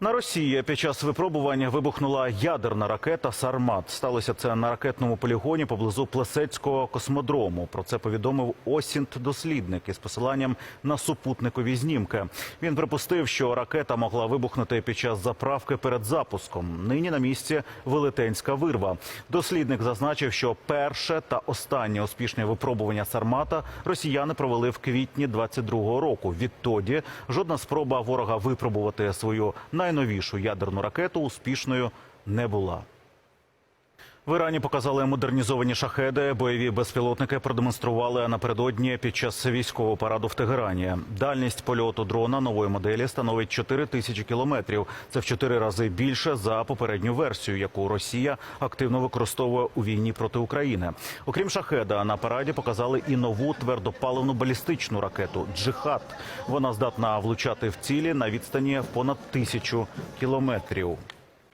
На Росії під час випробування вибухнула ядерна ракета Сармат. Сталося це на ракетному полігоні поблизу Плесецького космодрому. Про це повідомив Осінт дослідник із посиланням на супутникові знімки. Він припустив, що ракета могла вибухнути під час заправки перед запуском. Нині на місці велетенська вирва. Дослідник зазначив, що перше та останнє успішне випробування Сармата росіяни провели в квітні 22-го року. Відтоді жодна спроба ворога випробувати свою найновішу ядерну ракету успішною не була. В Ірані показали модернізовані шахеди. Бойові безпілотники продемонстрували напередодні під час військового параду в Тегерані. Дальність польоту дрона нової моделі становить 4 тисячі кілометрів. Це в чотири рази більше за попередню версію, яку Росія активно використовує у війні проти України. Окрім шахеда, на параді показали і нову твердопаливну балістичну ракету Джихад. Вона здатна влучати в цілі на відстані понад тисячу кілометрів.